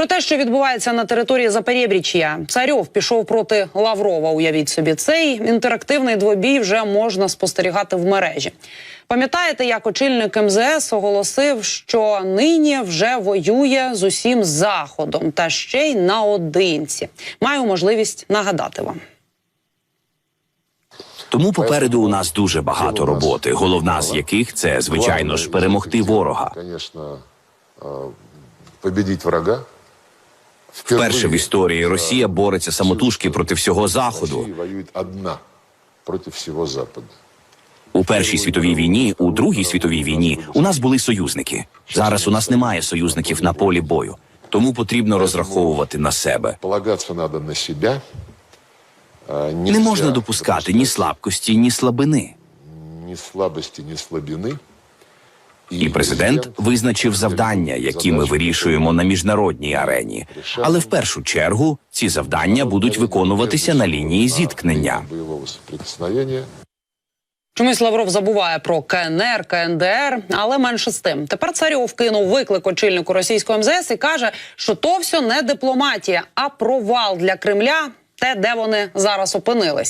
Про те, що відбувається на території Запорєбрічя, царьов пішов проти Лаврова. Уявіть собі, цей інтерактивний двобій вже можна спостерігати в мережі. Пам'ятаєте, як очільник МЗС оголосив, що нині вже воює з усім заходом та ще й наодинці. Маю можливість нагадати вам. Тому попереду у нас дуже багато роботи. Головна з яких це звичайно ж перемогти ворога. Конечно, э, победить врага. Вперше в історії Росія бореться самотужки проти всього заходу. Одна против всего Запада. У першій світовій війні, у другій світовій війні у нас були союзники. Зараз у нас немає союзників на полі бою. Тому потрібно розраховувати на себе. Полагаться надо на себя. Э, Не можна допускати ні слабкості, ні слабини. ни слабости, ни слабины. І президент визначив завдання, які ми вирішуємо на міжнародній арені. Але в першу чергу ці завдання будуть виконуватися на лінії зіткнення. Чомусь Лавров забуває про КНР, КНДР, але менше з тим. Тепер царьов кинув виклик очільнику російського МЗС і каже, що то все не дипломатія, а провал для Кремля, те, де вони зараз опинилися.